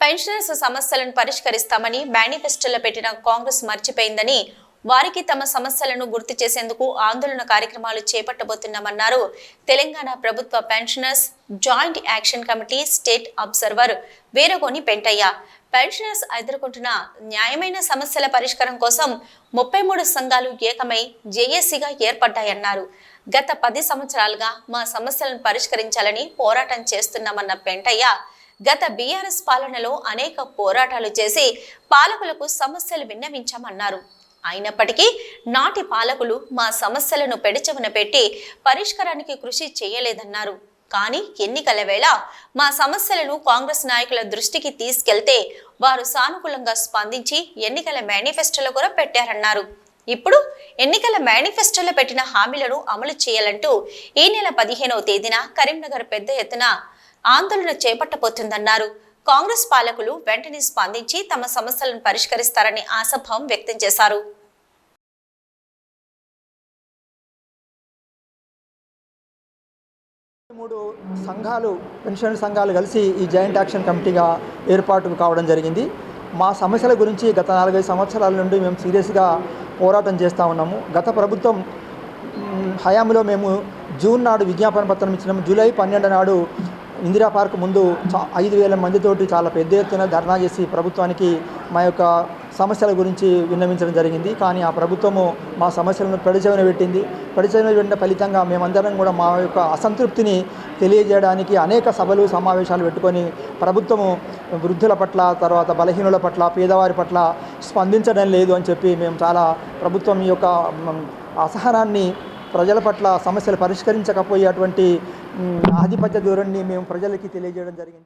Pensioners సమస్యలను పరిష్కరిస్తామని మేనిఫెస్టోలో పెట్టిన కాంగ్రెస్ మర్చిపోయిందని వారికి తమ సమస్యలను గుర్తు చేసేందుకు ఆందోళన కార్యక్రమాలు చేపట్టబోతున్నామన్నారు. తెలంగాణ ప్రభుత్వ pensioners joint action committee state observer Veeragoni Pentaiah. Pensioners ఎదుర్కొంటున్న న్యాయమైన సమస్యల పరిష్కారం కోసం ముప్పై మూడు సంఘాలు ఏకమై జేఏసీగా ఏర్పడ్డాయన్నారు. గత పది సంవత్సరాలుగా మా సమస్యలను పరిష్కరించాలని పోరాటం చేస్తున్నామన్న పెంటయ్య గత బీఆర్ఎస్ పాలనలో అనేక పోరాటాలు చేసి పాలకులకు సమస్యలు విన్నవించామన్నారు. అయినప్పటికీ నాటి పాలకులు మా సమస్యలను పెడచెవిన పెట్టి పరిష్కారానికి కృషి చేయలేదన్నారు. కానీ ఎన్నికల వేళ మా సమస్యలను కాంగ్రెస్ నాయకుల దృష్టికి తీసుకెళ్తే వారు సానుకూలంగా స్పందించి ఎన్నికల మేనిఫెస్టోలో కూడా పెట్టారన్నారు. ఇప్పుడు ఎన్నికల మేనిఫెస్టోలో పెట్టిన హామీలను అమలు చేయాలంటూ ఈ నెల పదిహేనవ తేదీన కరీంనగర్ పెద్ద ఎత్తున ఆందోళన చేపట్టబోతుందన్నారు. కాంగ్రెస్ పాలకులు వెంటనే స్పందించి తమ సమస్యలను పరిష్కరిస్తారని ఆశాభావం వ్యక్తం చేశారు. మూడు సంఘాలు పెన్షన్ సంఘాలు కలిసి ఈ జాయింట్ యాక్షన్ కమిటీగా ఏర్పాటు కావడం జరిగింది. మా సమస్యల గురించి గత నాలుగైదు సంవత్సరాల నుండి మేము సీరియస్గా పోరాటం చేస్తూ ఉన్నాము. గత ప్రభుత్వం హయాంలో మేము జూన్ నాడు విజ్ఞాపన పత్రం ఇచ్చినాము. జూలై పన్నెండు నాడు ఇందిరా పార్క్ ముందు చా ఐదు వేల మందితోటి చాలా పెద్ద ఎత్తున ధర్నా చేసి ప్రభుత్వానికి మా యొక్క సమస్యల గురించి విన్నవించడం జరిగింది. కానీ ఆ ప్రభుత్వము మా సమస్యలను పరిచయం పెట్టింది. పరిచయం పెట్టిన ఫలితంగా మేమందరం కూడా మా యొక్క అసంతృప్తిని తెలియజేయడానికి అనేక సభలు సమావేశాలు పెట్టుకొని ప్రభుత్వము వృద్ధుల పట్ల తర్వాత బలహీనుల పట్ల పేదవారి పట్ల స్పందించడం లేదు అని చెప్పి మేము చాలా ప్రభుత్వం యొక్క అసహనాన్ని ప్రజల పట్ల సమస్యలు పరిష్కరించకపోయేటువంటి ఆధిపత్య ధోరణిని మేము ప్రజలకి తెలియజేయడం జరిగింది.